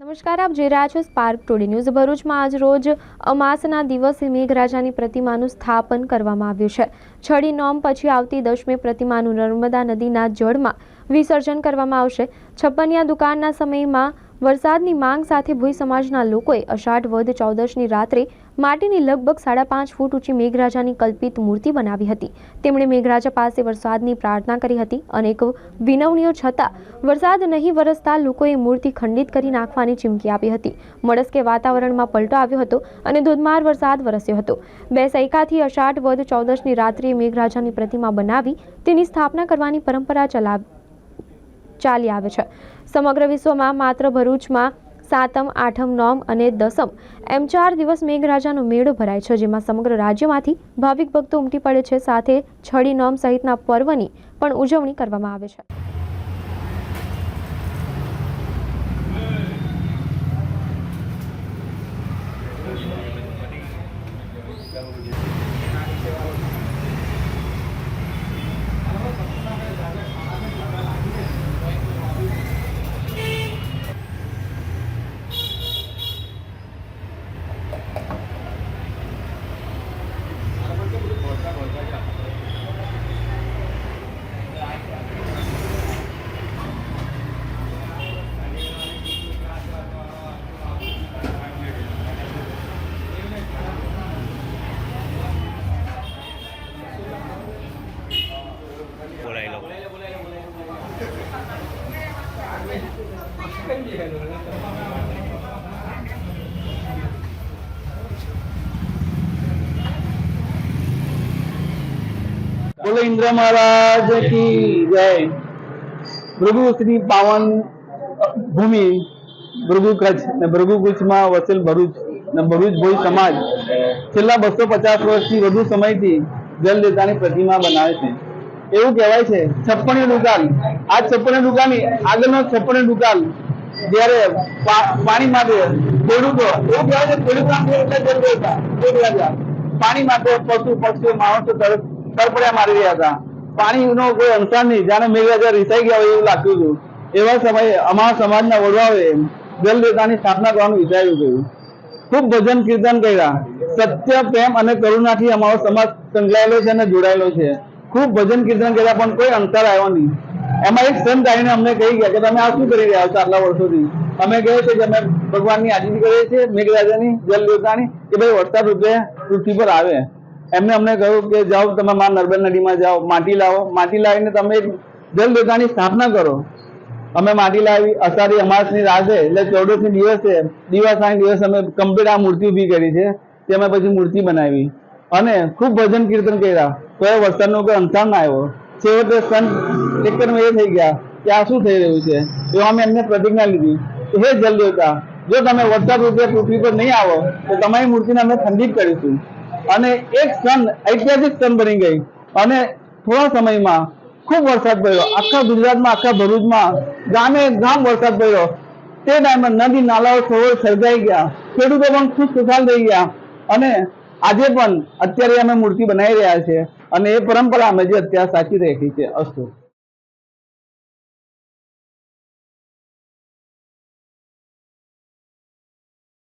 નમસ્કાર, આપ જોઈ રહ્યા છો સ્પાર્ક ટુડે ન્યૂઝ ભરૂચમાં આજ રોજ અમાસના દિવસે મેઘરાજાની પ્રતિમાનું સ્થાપન કરવામાં આવ્યું છે. છડી નોમ પછી આવતી દસમે પ્રતિમાનું નર્મદા નદીના જળમાં વિસર્જન કરવામાં આવશે. છપ્પનિયા દુકાનના સમયમાં વરસાદની માંગ સાથે ભોઈ સમાજના લોકોએ અષાઢ વધ ચૌદશની રાત્રે માટીની લગભગ સાડા પાંચ ફૂટ ઊંચી મેઘરાજાની કલ્પિત મૂર્તિ બનાવી હતી. તેમણે મેઘરાજા પાસે વરસાદની પ્રાર્થના કરી હતી અનેક વિનવણીઓ છતાં વરસાદ નહીં વરસતા લોકોએ મૂર્તિ ખંડિત કરી નાખવાની ચીમકી આપી હતી. મળસ્કે વાતાવરણમાં પલટો આવ્યો હતો અને ધોધમાર વરસાદ વરસ્યો હતો. બે સૈકાથી અષાઢ વદ ચૌદશની રાત્રિએ મેઘરાજાની પ્રતિમા બનાવી તેની સ્થાપના કરવાની પરંપરા ચલાવી ચાલી આવે છે. સમગ્ર વિશ્વમાં માત્ર ભરૂચમાં સાતમ, આઠમ, નોમ અને દસમ એમ ચાર દિવસ મેઘરાજાનો મેળો ભરાય છે, જેમાં સમગ્ર રાજ્યમાંથી ભાવિક ભક્તો ઉમટી પડે છે. સાથે છડી, નોમ સહિતના પર્વની પણ ઉજવણી કરવામાં આવે છે. બોલાવી બોલો, ઇન્દ્ર મહારાજ કી જય. ભૃગુ શ્રી પાવન ભૂમિ, ભૃગુ કચ્છ ને ભૃગુ કચ્છમાં વસેલ ભરૂચ ને ભરૂચ ભોઈ સમાજ. છેલ્લા બસો પચાસ વર્ષથી વધુ સમયથી જલ દેતાની પ્રતિમા બનાવે છે. એવું કહેવાય છે છપ્પણી દુકાન. આ છપ્પણી દુકાની આગળનો છપ્પણી દુકાન જ્યારે પાણી માટે ખેડૂતો, એવું કહેવાય છે ખેડૂત. પાણી માટે પશુ, પક્ષીઓ, માણસો તરફ તરફડિયા મારી રહ્યા હતા. પાણીનો કોઈ અંસાર નહીં. જાણે મેઘરાજા રીસાઈ ગયા હોય એવું લાગતું હતું. એવા સમયે અમારા સમાજના વડવાઓએ જલ દેવતાની સ્થાપના કરવાનું વિચાર્યું હતું. ખૂબ ભજન કીર્તન કર્યા. સત્ય, પ્રેમ અને કરુણાથી અમારો સમાજ સંકળાયેલો છે અને જોડાયેલો છે. ખૂબ ભજન કીર્તન કર્યા, પણ કોઈ અંતર આવ્યો નહીં. એમાં એક સંત આવીને અમને કહી ગયા કે, તમે આ શું કરી રહ્યા છો આટલા વર્ષોથી? અમે કહે છે કે અમે ભગવાનની આજીજી કરીએ છીએ, મેઘરાજાની, જલ દેવતાની, કે ભાઈ વરસાદ રૂપે પૃથ્વી પર આવે. એમને અમને કહ્યું કે જાઓ તમે મા નર્મદા નદીમાં જાઓ, માટી લાવો. માટી લાવીને તમે જલ સ્થાપના કરો. અમે માટી લાવી, અષાઢી અમાસની રાતે, એટલે ચૌદસની દિવસે, દિવાસાની દિવસ અમે કમ્પ્લીટ આ મૂર્તિ ઊભી કરી છે, તે અમે પછી મૂર્તિ બનાવી. અને ખૂબ ભજન કીર્તન કર્યા. એ વરસાદનો કોઈ અંતર ના આવ્યો. છેવટે સંત એકદમ એ થઈ ગયા કે આ શું થઈ રહ્યું છે? તો અમે એમને પ્રતિજ્ઞા લીધી હે જલ દેવતા જો તમે વરસાદ રૂપે પૃથ્વી પર નહીં આવો, તો તમારી મૂર્તિને અમે ખંડિત કરીશું. અને એક સન ઐતિહાસિક સન બની ગઈ. અને થોડા સમયમાં ખૂબ વરસાદ પડ્યો. આખા ગુજરાતમાં, આખા ભરૂચમાં ગામે ગામ વરસાદ પડ્યો. તે ટાઈમે નદી નાલાઓ સરોવર સર્જાઈ ગયા. ખેડૂતો પણ ખુશ ખુશાલ થઈ ગયા. અને આજે પણ અત્યારે અમે મૂર્તિ બનાવી રહ્યા છે અને એ પરંપરા અમે જે અત્યારે સાચી રાખી છે અસ્તુ.